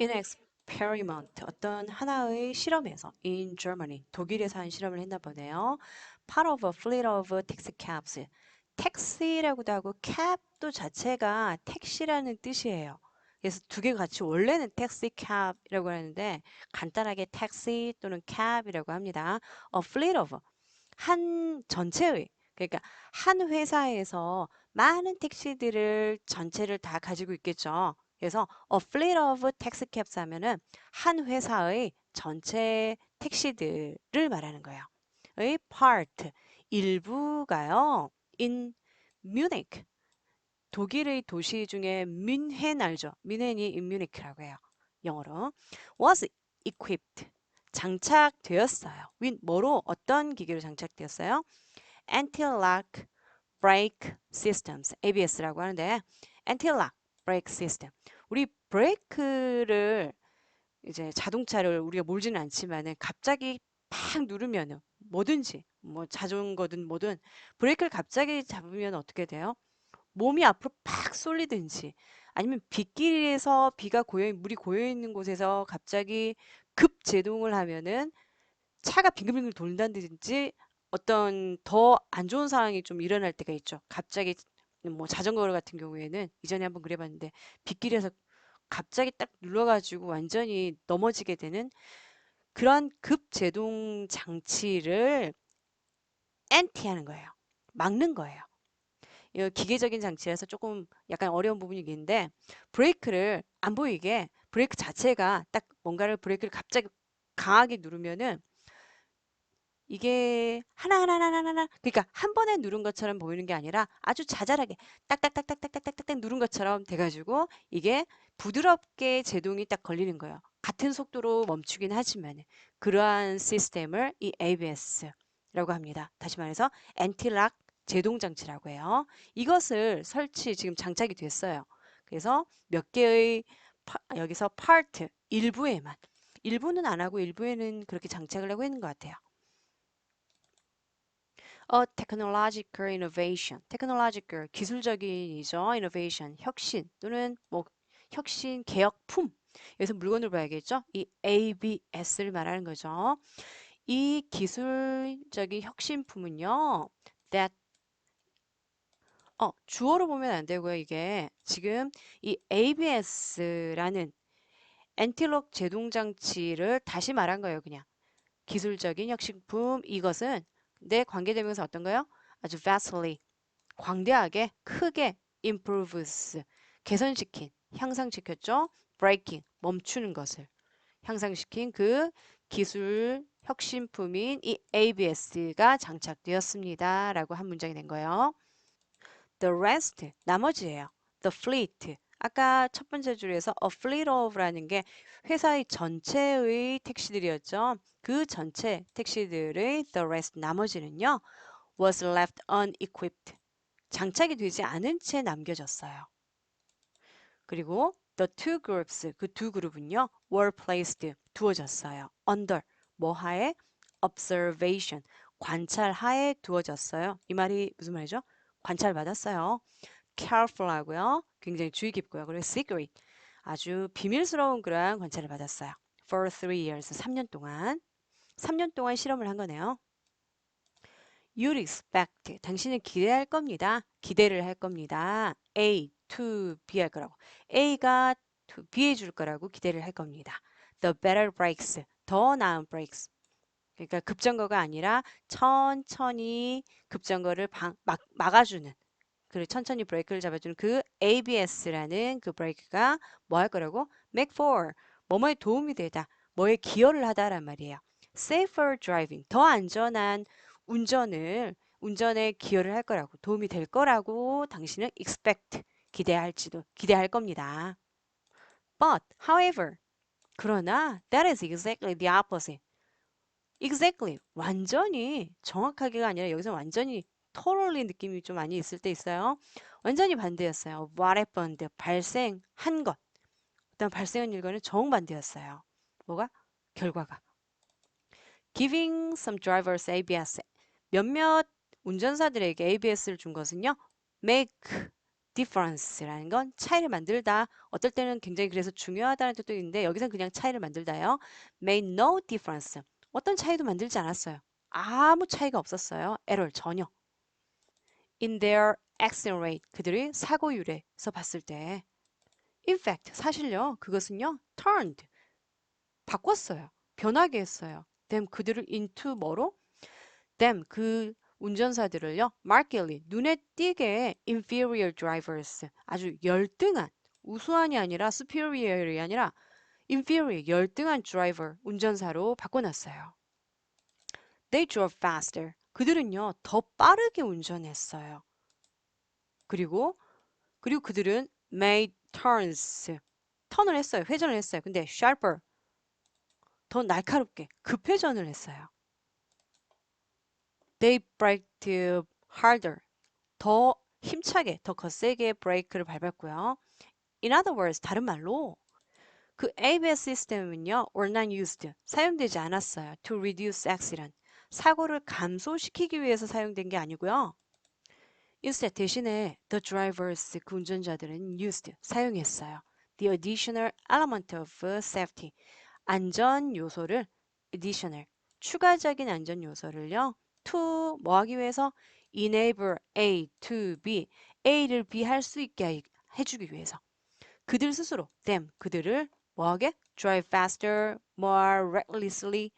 in experiment 어떤 하나의 실험에서 in Germany 독일에서 한 실험을 했나 보네요. part of a fleet of taxi cabs 택시라고도 하고 cab도 자체가 택시라는 뜻이에요. 그래서 두 개가 같이 원래는 택시 cab이라고 하는데 간단하게 택시 또는 cab이라고 합니다. a fleet of 한 전체의 그러니까 한 회사에서 많은 택시들을 전체를 다 가지고 있겠죠. 그래서 a fleet of taxi cabs 하면은 한 회사의 전체 택시들을 말하는 거예요. 의 part 일부가요. in Munich 독일의 도시 중에 뮌헨 알죠? 뮌헨이 in Munich라고 해요. 영어로 was equipped 장착되었어요. with 뭐로 어떤 기계로 장착되었어요? anti-lock brake systems ABS라고 하는데 anti-lock brake system 우리 브레이크를 이제 자동차를 우리가 몰지는 않지만은 갑자기 팍 누르면은 뭐든지 뭐 자전거든 뭐든 브레이크를 갑자기 잡으면 어떻게 돼요? 몸이 앞으로 팍 쏠리든지 아니면 빗길에서 비가 고여 물이 고여 있는 곳에서 갑자기 급 제동을 하면은 차가 빙글빙글 돌다든지 어떤 더 안 좋은 상황이 좀 일어날 때가 있죠. 갑자기 뭐 자전거 같은 경우에는 이전에 한번 그래봤는데 빗길에서 갑자기 딱 눌러가지고 완전히 넘어지게 되는 그런 급제동 장치를 엔티하는 거예요. 막는 거예요. 이 기계적인 장치라서 조금 약간 어려운 부분이 있는데 브레이크를 안 보이게 브레이크 자체가 딱 뭔가를 브레이크를 갑자기 강하게 누르면은 이게 하나하나 하나하나 그러니까 한 번에 누른 것처럼 보이는 게 아니라 아주 자잘하게 딱딱딱딱딱딱딱딱 누른 것처럼 돼가지고 이게 부드럽게 제동이 딱 걸리는 거예요. 같은 속도로 멈추긴 하지만 그러한 시스템을 이 ABS라고 합니다. 다시 말해서 엔티락 제동 장치라고 해요. 이것을 설치 지금 장착이 됐어요. 그래서 몇 개의 파, 여기서 파트 일부에만 일부는 안 하고 일부에는 그렇게 장착을 하고 있는 것 같아요. A technological innovation. technological 기술적인이죠. innovation 혁신 또는 뭐 혁신 개혁품. 여기서 물건을 봐야겠죠. 이 ABS를 말하는 거죠. 이 기술적인 혁신품은요. that 어, 주어로 보면 안 되고요. 이게 지금 이 ABS라는 엔틸록 제동 장치를 다시 말한 거예요. 그냥 기술적인 혁신품 이것은 내 관계되면서 어떤 거요? 아주 vastly 광대하게 크게 improves 개선시킨 향상시켰죠. breaking 멈추는 것을 향상시킨 그 기술 혁신품인 이 ABS가 장착되었습니다. 라고 한 문장이 된 거예요. The rest 나머지예요. The fleet 아까 첫 번째 줄에서 a fleet of라는 게 회사의 전체의 택시들이었죠. 그 전체 택시들의 the rest 나머지는요. was left unequipped. 장착이 되지 않은 채 남겨졌어요. 그리고 the two groups 그 두 그룹은요. were placed 두어졌어요. under 뭐 하에 observation 관찰 하에 두어졌어요. 이 말이 무슨 말이죠? 관찰 받았어요. Careful 하고요. 굉장히 주의 깊고요. 그리고 secret 아주 비밀스러운 그러한 관찰을 받았어요. for three years 3년 동안 3년 동안 실험을 한 거네요. You'd expect 당신은 기대할 겁니다. 기대를 할 겁니다. A to B 할 거라고. A가 to B해 줄 거라고 기대를 할 겁니다. The better brakes 더 나은 brakes 그러니까 급정거가 아니라 천천히 급정거를 방, 막, 막아주는 그리고 천천히 브레이크를 잡아주는 그 ABS라는 그 브레이크가 뭐 할 거라고? make for 뭐뭐에 도움이 되다 뭐에 기여를 하다란 말이에요. safer driving 더 안전한 운전을 운전에 기여를 할 거라고 도움이 될 거라고 당신은 expect 기대할지도 기대할 겁니다. But however 그러나 that is exactly the opposite. exactly 완전히 정확하게가 아니라 여기서 완전히 totally 느낌이 좀 많이 있을 때 있어요. 완전히 반대였어요. what happened 발생한 것. 그다음 발생한 일과는 정반대였어요. 뭐가? 결과가. giving some drivers ABS 몇몇 운전사들에게 ABS를 준 것은요. make difference라는 건 차이를 만들다. 어떨 때는 굉장히 그래서 중요하다는 뜻도 있는데 여기서는 그냥 차이를 만들다요. made no difference. 어떤 차이도 만들지 않았어요. 아무 차이가 없었어요. error 전혀. In their accident rate. 그들의 사고율에서 봤을 때. in fact, 사실요. 그것은요. turned. 바꿨어요. 변하게 했어요. them 그들을 into 뭐로? them 그 운전사들을요. markedly 눈에 띄게 inferior drivers 아주 열등한 우수한이 아니라 superior이 아니라 inferior 열등한 driver 운전사로 바꿔놨어요. They drove faster. 그들은요 더 빠르게 운전했어요. 그리고 그리고 그들은 made turns 턴을 했어요. 회전을 했어요. 근데 sharper 더 날카롭게 급회전을 했어요. They braked harder. 더 힘차게, 더 거세게 브레이크를 밟았고요. In other words, 다른 말로 그 ABS 시스템은요, were not used, 사용되지 않았어요. To reduce accident, 사고를 감소시키기 위해서 사용된 게 아니고요. Instead, 대신에 the drivers, 그 운전자들은 used, 사용했어요. The additional element of safety, 안전 요소를 additional, 추가적인 안전 요소를요. to 뭐 하기 위해서 enable A to B, A를 B 할 수 있게 해주기 위해서 그들 스스로 them 그들을 뭐하게 drive faster, more recklessly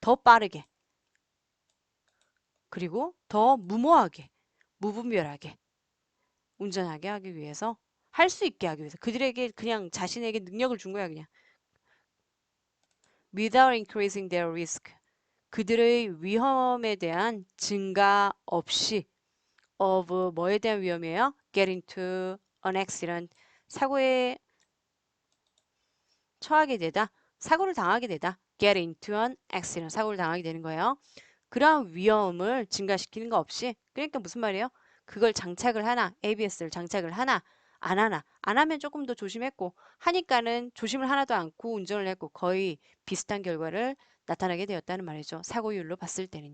더 빠르게 그리고 더 무모하게 무분별하게 운전하게 하기 위해서 할 수 있게 하기 위해서 그들에게 그냥 자신에게 능력을 준 거야 그냥. Without increasing their risk. 그들의 위험에 대한 증가 없이 of 뭐에 대한 위험이에요? get into an accident. 사고에 처하게 되다. 사고를 당하게 되다. Get into an accident. 사고를 당하게 되는 거예요. 그러한 위험을 증가시키는 거 없이 그러니까 무슨 말이에요? 그걸 장착을 하나 ABS를 장착을 하나 안 하나 안 하면 조금 더 조심했고 하니까는 조심을 하나도 않고 운전을 했고 거의 비슷한 결과를 나타나게 되었다는 말이죠. 사고율로 봤을 때는